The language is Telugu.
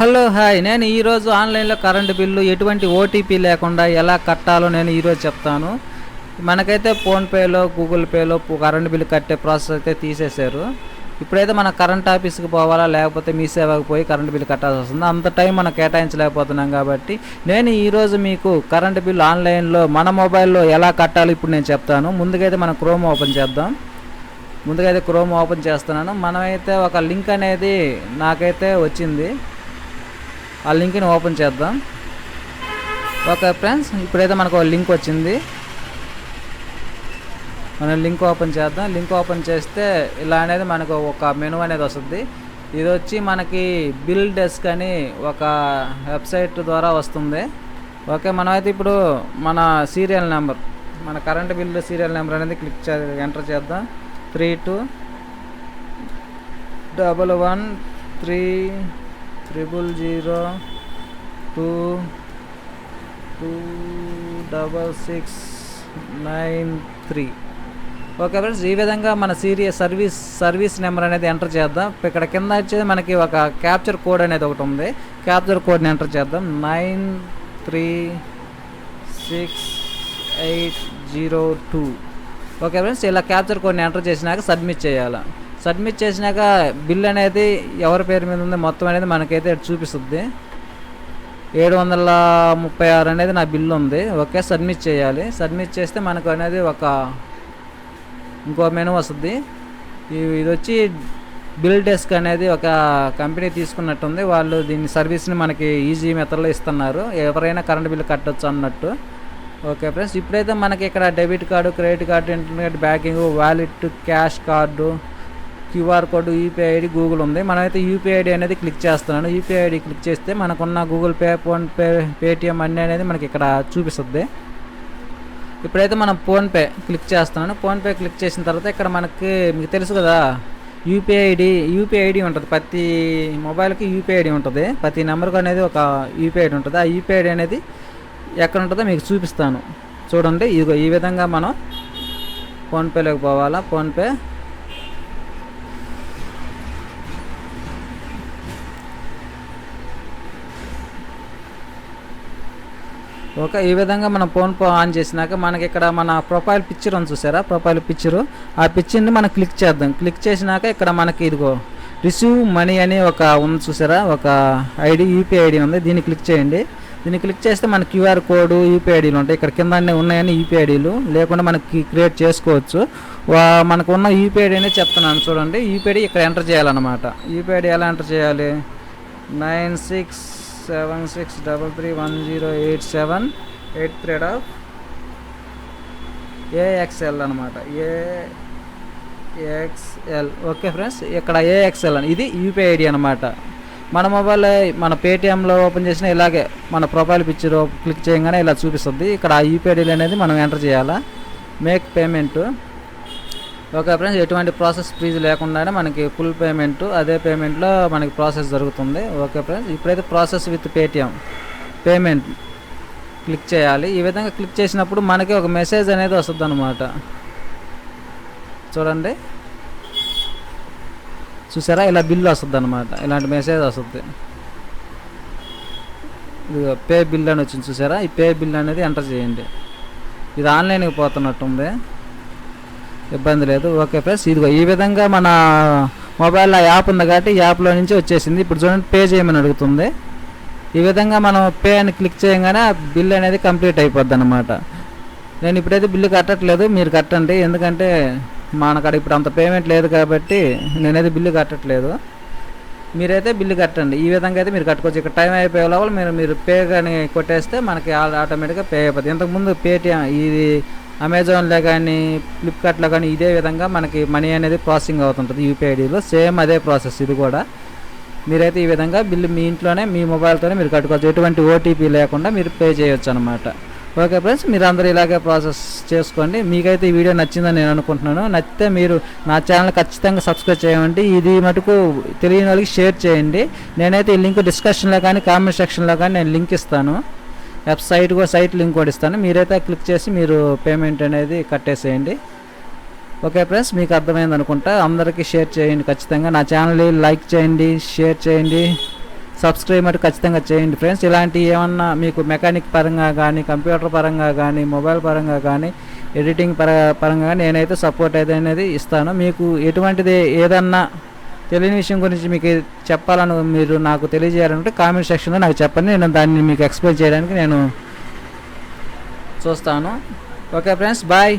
Hello hi. నేను ఈరోజు ఆన్లైన్లో కరెంటు బిల్లు ఎటువంటి ఓటీపీ లేకుండా ఎలా కట్టాలో నేను ఈరోజు చెప్తాను. మనకైతే ఫోన్పేలో గూగుల్ పేలో కరెంటు బిల్లు కట్టే ప్రాసెస్ అయితే తీసేశారు. ఇప్పుడైతే మన కరెంట్ ఆఫీస్కి పోవాలా లేకపోతే మీ సేవకు పోయి కరెంటు బిల్లు కట్టాల్సి వస్తుంది. అంత టైం మనం కేటాయించలేకపోతున్నాం కాబట్టి నేను ఈరోజు మీకు కరెంటు బిల్లు ఆన్లైన్లో మన మొబైల్లో ఎలా కట్టాలో ఇప్పుడు నేను చెప్తాను. ముందుకైతే మనం క్రోమ్ ఓపెన్ చేద్దాం. ముందుగా అయితే క్రోమ్ ఓపెన్ చేస్తున్నాను. మనమైతే ఒక లింక్ అనేది నాకైతే వచ్చింది. ఆ లింక్ని ఓపెన్ చేద్దాం. ఓకే ఫ్రెండ్స్ ఇప్పుడైతే మనకు ఒక లింక్ వచ్చింది. మనం లింక్ ఓపెన్ చేద్దాం. లింక్ ఓపెన్ చేస్తే ఇలా అనేది మనకు ఒక మెనూ అనేది వస్తుంది. ఇది వచ్చి మనకి బిల్ డెస్క్ అని ఒక వెబ్సైట్ ద్వారా వస్తుంది. ఓకే మనమైతే ఇప్పుడు మన సీరియల్ నెంబర్ మన కరెంట్ బిల్ సీరియల్ నెంబర్ అనేది క్లిక్ చే ఎంటర్ చేద్దాం. Three two double one three triple zero two two double six nine three okay friends ఈ విధంగా మన సీరియస్ సర్వీస్ సర్వీస్ నెంబర్ అనేది ఎంటర్ చేద్దాం. ఇక్కడ కింద వచ్చేది మనకి ఒక క్యాప్చర్ కోడ్ అనేది ఒకటి ఉంది. క్యాప్చర్ కోడ్ని ఎంటర్ చేద్దాం. Nine three six eight zero two okay friends ఇలా క్యాప్చర్ కోడ్ని ఎంటర్ చేసినాక సబ్మిట్ చేయాలి? సబ్మిట్ చేసినాక బిల్ అనేది ఎవరి పేరు మీద ఉంది మొత్తం అనేది మనకైతే చూపిస్తుంది. ఏడు వందల ముప్పై ఆరు అనేది నా బిల్ ఉంది. ఓకే సబ్మిట్ చేయాలి. సబ్మిట్ చేస్తే మనకు అనేది ఒక ఇంకో మెనూ వస్తుంది. ఈ- ఇది వచ్చి బిల్ డెస్క్ అనేది ఒక కంపెనీ తీసుకున్నట్టుంది. వాళ్ళు దీని సర్వీస్ని మనకి ఈజీ మెథడ్లో ఇస్తున్నారు. ఎవరైనా కరెంట్ బిల్ కట్టొచ్చు అన్నట్టు. ఓకే ఫ్రెండ్స్ ఇప్పుడైతే మనకి ఇక్కడ debit card credit card internet banking wallet cash card QR code UPI ID Google ఉంది. మనమైతే యూపీఐ ఐడి అనేది క్లిక్ చేస్తున్నాను. యూపీఐ ఐడి క్లిక్ చేస్తే మనకున్న గూగుల్ పే ఫోన్పే పేటిఎం అన్నీ అనేది మనకి ఇక్కడ చూపిస్తుంది. ఇప్పుడైతే మనం ఫోన్పే క్లిక్ చేస్తున్నాను. ఫోన్పే క్లిక్ చేసిన తర్వాత ఇక్కడ మనకి మీకు తెలుసు కదా యూపీఐ ఐడి యూపీఐ ఐడి ఉంటుంది. ప్రతి మొబైల్కి యూపీఐ ఐడి ఉంటుంది. ప్రతి నెంబర్కి అనేది ఒక యూపీఐ ఐడి ఉంటుంది. ఆ యూపీఐ ఐడి అనేది ఎక్కడ ఉంటుందో మీకు చూపిస్తాను. చూడండి ఇదిగో ఈ విధంగా మనం ఫోన్పేలోకి పోవాలా? ఫోన్పే ఓకే ఈ విధంగా మనం ఫోన్ పే ఆన్ చేసినాక మనకి ఇక్కడ మన ప్రొఫైల్ పిక్చర్ ఉంది చూసారా? ప్రొఫైల్ పిక్చరు ఆ పిక్చర్ని మనం క్లిక్ చేద్దాం. క్లిక్ చేసినాక ఇక్కడ మనకి ఇదిగో రిసీవ్ మనీ అని ఒక ఉంది చూసారా? ఒక ఐడి యూపీఐ ఐడి ఉంది. దీన్ని క్లిక్ చేయండి. దీన్ని క్లిక్ చేస్తే మన క్యూఆర్ కోడ్ యూపీఐ ఐడీలు ఉంటాయి. ఇక్కడ కింద అన్నీ ఉన్నాయని యూపీఐ ఐడీలు లేకుండా మనకి క్రియేట్ చేసుకోవచ్చు. వా- మనకు ఉన్న యూపీఐ ఐడి అనేది చెప్తున్నాను చూడండి. యూపీఐ ఐడి ఇక్కడ ఎంటర్ చేయాలన్నమాట. యూపీఐ ఐడి ఎలా ఎంటర్ చేయాలి? Nine six seven six double three one zero eight seven eight three of AXL అనమాట ఏఎక్స్ఎల్ ఓకే ఫ్రెండ్స్ ఇక్కడ ఏఎక్స్ఎల్ అని. ఇది యూపీఐ ఐడి అనమాట మన మొబైల్ మన పేటిఎంలో ఓపెన్ చేసిన ఇలాగే మన ప్రొఫైల్ పిక్చర్ క్లిక్ చేయగానే ఇలా చూపిస్తుంది. ఇక్కడ ఆ యూపీఐ ఐడి అనేది మనం ఎంటర్ చేయాలా? మేక్ పేమెంట్ ఓకే ఫ్రెండ్స్ ఎటువంటి ప్రాసెస్ ఫీజు లేకుండానే మనకి ఫుల్ పేమెంట్ అదే పేమెంట్లో మనకి ప్రాసెస్ జరుగుతుంది. ఓకే ఫ్రెండ్స్ ఇప్పుడైతే process with Paytm payment click చేయాలి. ఈ విధంగా క్లిక్ చేసినప్పుడు మనకి ఒక మెసేజ్ అనేది వస్తుంది అనమాట చూడండి. చూసారా? ఇలా బిల్లు వస్తుంది అనమాట ఇలాంటి మెసేజ్ వస్తుంది. పే బిల్ అని వచ్చింది చూసారా? ఈ పే బిల్ అనేది ఎంటర్ చేయండి. ఇది ఆన్లైన్కి పోతున్నట్టుంది. ఇబ్బంది లేదు. ఓకే ఫ్రెండ్స్ ఇదిగో ఈ విధంగా మన మొబైల్లో యాప్ ఉంది కాబట్టి ఈ యాప్లో నుంచి వచ్చేసింది. ఇప్పుడు చూడండి పే చేయమని అడుగుతుంది. ఈ విధంగా మనం పే అని క్లిక్ చేయగానే బిల్ అనేది కంప్లీట్ అయిపోద్ది అనమాట నేను ఇప్పుడైతే బిల్లు కట్టట్లేదు మీరు కట్టండి. ఎందుకంటే మనకాడ ఇప్పుడు అంత పేమెంట్ లేదు కాబట్టి నేనైతే బిల్లు కట్టట్లేదు. మీరైతే బిల్లు కట్టండి. ఈ విధంగా అయితే మీరు కట్టుకోవచ్చు. ఇక్కడ టైం అయిపోయే లోపల మీరు మీరు పే కానీ కొట్టేస్తే మనకి ఆటోమేటిక్గా పే అయిపోతుంది ఇంతకుముందు పేటిఎం ఇది అమెజాన్లో కానీ ఫ్లిప్కార్ట్లో కానీ ఇదే విధంగా మనకి మనీ అనేది ప్రాసెసింగ్ అవుతుంటుంది యూపీఐ ఐడిలో సేమ్ అదే ప్రాసెస్ ఇది కూడా. మీరైతే ఈ విధంగా బిల్లు మీ ఇంట్లోనే మీ మొబైల్తోనే మీరు కట్టుకోవచ్చు. ఎటువంటి ఓటీపీ లేకుండా మీరు పే చేయొచ్చు అనమాట ఓకే ఫ్రెండ్స్ మీరు అందరూ ఇలాగే ప్రాసెస్ చేసుకోండి. మీకైతే ఈ వీడియో నచ్చిందని నేను అనుకుంటున్నాను. నచ్చితే మీరు నా ఛానల్ ఖచ్చితంగా సబ్స్క్రైబ్ చేయండి. ఇది మటుకు తెలియని వాళ్ళకి షేర్ చేయండి. నేనైతే ఈ లింక్ డిస్కషన్లో కానీ కామెంట్ సెక్షన్లో కానీ నేను లింక్ ఇస్తాను. వెబ్సైట్ కూడా సైట్ లింక్ కూడా ఇస్తాను. మీరైతే క్లిక్ చేసి మీరు పేమెంట్ అనేది కట్టేసేయండి. ఓకే ఫ్రెండ్స్ మీకు అర్థమైంది అనుకుంటా. అందరికీ షేర్ చేయండి ఖచ్చితంగా. నా ఛానల్ లైక్ చేయండి షేర్ చేయండి సబ్స్క్రైబ్ అంటే ఖచ్చితంగా చేయండి ఫ్రెండ్స్. ఇలాంటి ఏమన్నా మీకు మెకానిక్ పరంగా కానీ కంప్యూటర్ పరంగా కానీ మొబైల్ పరంగా కానీ ఎడిటింగ్ పర పరంగా కానీ నేనైతే సపోర్ట్ అయితే అనేది ఇస్తాను. మీకు ఎటువంటిది ఏదన్నా తెలియని విషయం గురించి మీకు చెప్పాలని మీరు నాకు తెలియజేయాలంటే కామెంట్ సెక్షన్లో నాకు చెప్పండి. నేను దాన్ని మీకు ఎక్స్ప్లెయిన్ చేయడానికి నేను చూస్తాను. Okay friends bye